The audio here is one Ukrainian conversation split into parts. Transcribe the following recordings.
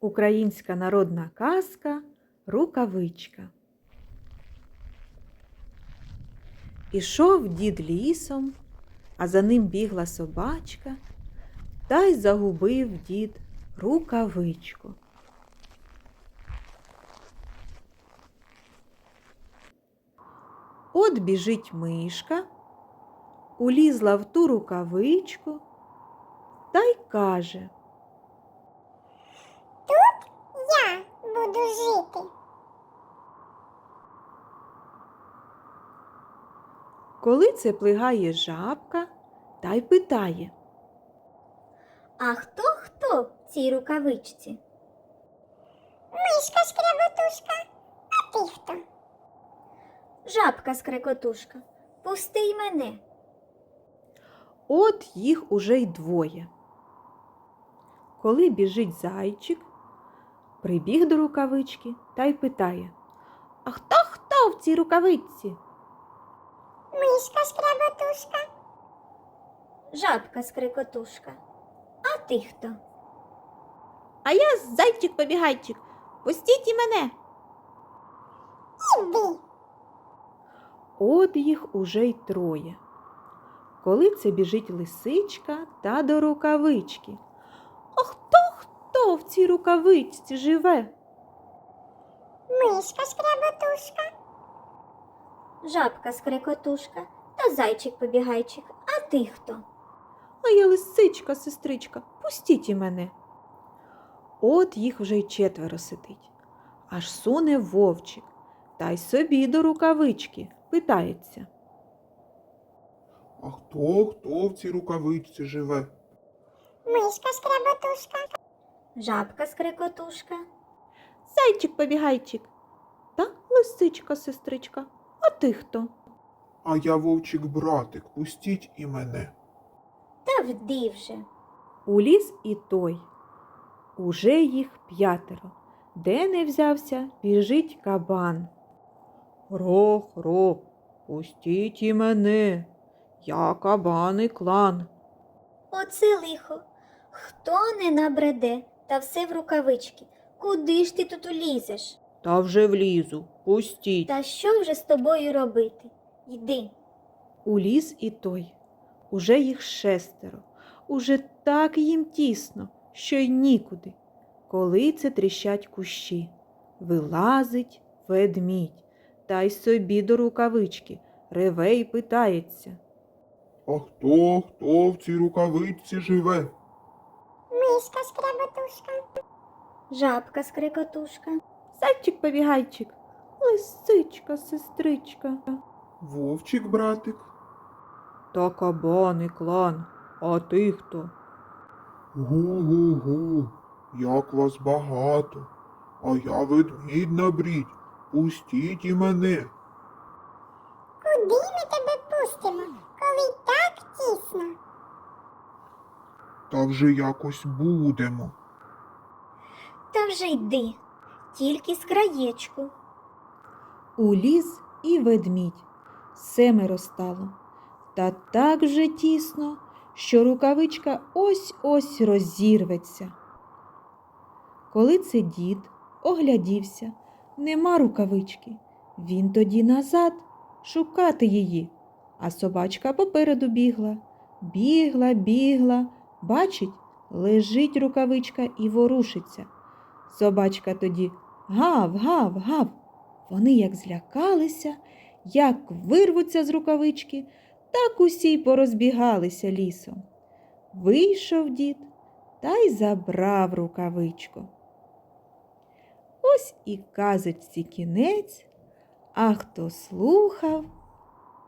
Українська народна казка Рукавичка. Ішов дід лісом, а за ним бігла собачка, та й загубив дід рукавичку. От біжить мишка, улізла в ту рукавичку та й каже. Я буду жити. Коли це плигає жабка та й питає. А хто хто в цій рукавичці? Мишка шкряботушка, а ти хто? Жабка скрекотушка. Пусти й мене. От їх уже й двоє. Коли біжить зайчик, прибіг до рукавички та й питає А хто хто в цій рукавичці? Мишка шкряботушка, Жабка скрекотушка. А ти хто? А я зайчик побігайчик. Пустіть і мене. іди. От їх уже й троє. Коли це біжить лисичка та до рукавички. Хто в цій рукавичці живе? Мишка шкряботушка, Жабка скрекотушка та зайчик побігайчик. А ти хто? А я лисичка, сестричка, пустіть і мене. От їх вже й четверо сидить. Аж суне вовчик, та й собі до рукавички питається. А хто хто в цій рукавичці живе? мишка шкряботушка, Жабка скрекотушка. Зайчик побігайчик. Та лисичка, сестричка. А ти хто? А я вовчик братик, пустіть і мене. Та вди вже. Уліз і той. Уже їх п'ятеро. Де не взявся, біжить кабан. Рох, рох, пустіть і мене. Я кабан і клан. Оце лихо. Хто не набреде, та все в рукавички. Куди ж ти тут улізеш? Та вже влізу, пустіть. Та що вже з тобою робити? Йди. Уліз і той. Уже їх шестеро. Уже так їм тісно, що й нікуди. Коли це тріщать кущі. Вилазить ведмідь, та й собі до рукавички, реве й питається. А хто хто в цій рукавичці живе? Мишка шкряботушка, Жабка скрекотушка. Зайчик побігайчик, лисичка, сестричка. Вовчик братик. Та кабан клан, а ти хто? Гу-гу-гу, як вас багато. А я ведмідь набрідь, пустіть і мене. куди ми тебе пустимо, коли так тісно? Та вже якось будемо. Та вже йди. Тільки з краєчку. Уліз і ведмідь. Семеро стало. Та так же тісно, що рукавичка ось-ось розірветься. Коли це дід оглядівся, нема рукавички, він тоді назад шукати її, а собачка попереду бігла, бігла, бігла, бачить, лежить рукавичка і ворушиться. Собачка тоді гав, гав, гав. Вони як злякалися, як вирвуться з рукавички, так усі й порозбігалися лісом. Вийшов дід та й забрав рукавичку. Ось і казочці кінець, а хто слухав,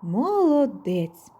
молодець.